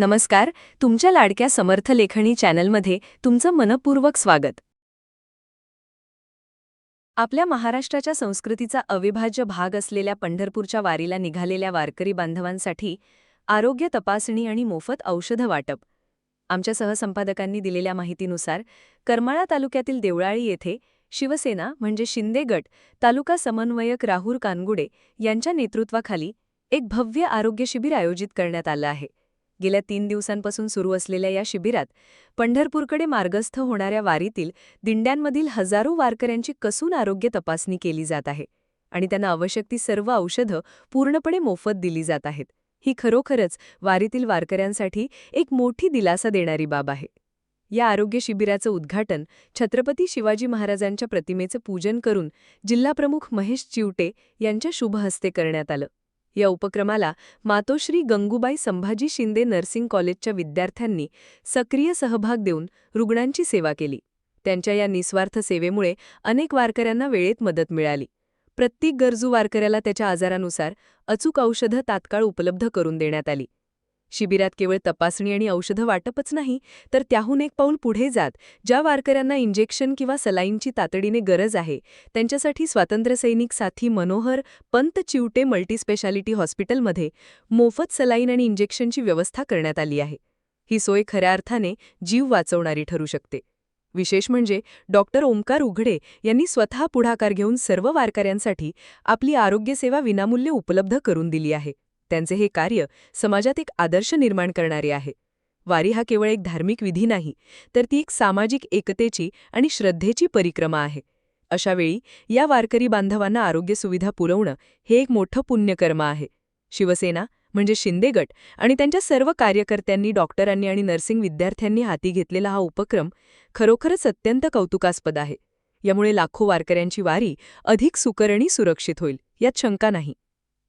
नमस्कार तुमच्या लाडक्या समर्थ लेखणी चॅनलमध्ये तुमचं मनपूर्वक स्वागत. आपल्या महाराष्ट्राच्या संस्कृतीचा अविभाज्य भाग असलेल्या पंढरपूरच्या वारीला निघालेल्या वारकरी बांधवांसाठी आरोग्य तपासणी आणि मोफत औषधं वाटप. आमच्या सहसंपादकांनी दिलेल्या माहितीनुसार करमाळा तालुक्यातील देवळाळी येथे शिवसेना म्हणजे शिंदे गट तालुका समन्वयक राहुल कानगुडे यांच्या नेतृत्वाखाली एक भव्य आरोग्य शिबिर आयोजित करण्यात आलं आहे. गेल्या तीन दिवसांपासून सुरू असलेल्या या शिबिरात पंढरपूरकडे मार्गस्थ होणाऱ्या वारीतील दिंड्यांमधील हजारो वारकऱ्यांची कसून आरोग्य तपासणी केली जात आहे आणि त्यांना आवश्यक ती सर्व औषधं पूर्णपणे मोफत दिली जात आहेत. ही खरोखरच वारीतील वारकऱ्यांसाठी एक मोठी दिलासा देणारी बाब आहे. या आरोग्य शिबिराचं उद्घाटन छत्रपती शिवाजी महाराजांच्या प्रतिमेचं पूजन करून जिल्हाप्रमुख महेश चिवटे यांच्या शुभहस्ते करण्यात आलं. या उपक्रमाला मातोश्री गंगूबाई संभाजी शिंदे नर्सिंग कॉलेजच्या विद्यार्थ्यांनी सक्रिय सहभाग देऊन रुग्णांची सेवा केली. त्यांच्या या निस्वार्थ सेवेमुळे अनेक वारकऱ्यांना वेळेत मदत मिळाली. प्रत्येक गरजू वारकऱ्याला त्याच्या आजारानुसार अचूक औषधं तात्काळ उपलब्ध करून देण्यात आली. शिबिरात केवळ तपासणी आणि औषधं वाटपच नाही तर त्याहून एक पाऊल पुढे जात ज्या वारकऱ्यांना इंजेक्शन किंवा सलाईनची तातडीने गरज आहे. त्यांच्यासाठी स्वातंत्र्यसैनिक साथी मनोहर पंत चिवटे मल्टीस्पेशालिटी हॉस्पिटलमध्ये मोफत सलाईन आणि इंजेक्शनची व्यवस्था करण्यात आली आहे. ही सोय खऱ्या अर्थाने जीव वाचवणारी ठरू शकते. विशेष म्हणजे डॉक्टर ओंकार उघडे यांनी स्वतः पुढाकार घेऊन सर्व वारकऱ्यांसाठी आपली आरोग्यसेवा विनामूल्य उपलब्ध करून दिली आहे. त्यांचे हे कार्य समाजात एक आदर्श निर्माण करणारे आहे. वारी हा केवळ एक धार्मिक विधी नाही तर ती एक सामाजिक एकतेची आणि श्रद्धेची परिक्रमा आहे. अशावेळी या वारकरी बांधवांना आरोग्य सुविधा पुरवणं हे एक मोठं पुण्यकर्म आहे. शिवसेना म्हणजे शिंदे गट आणि त्यांच्या सर्व कार्यकर्त्यांनी डॉक्टरांनी आणि नर्सिंग विद्यार्थ्यांनी हाती घेतलेला हा उपक्रम खरोखरच अत्यंत कौतुकास्पद आहे. यामुळे लाखो वारकऱ्यांची वारी अधिक सुकरणी सुरक्षित होईल यात शंका नाही.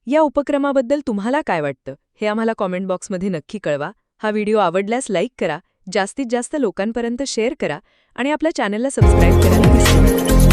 या उपक्रमाबद्दल तुम्हाला काय वाटतं हे आम्हाला कॉमेंट बॉक्समध्ये नक्की कळवा. हा व्हिडिओ आवडल्यास लाईक करा जास्तीत जास्त लोकांपर्यंत शेअर करा आणि आपल्या चॅनलला सबस्क्राईब करायला विसरू नका.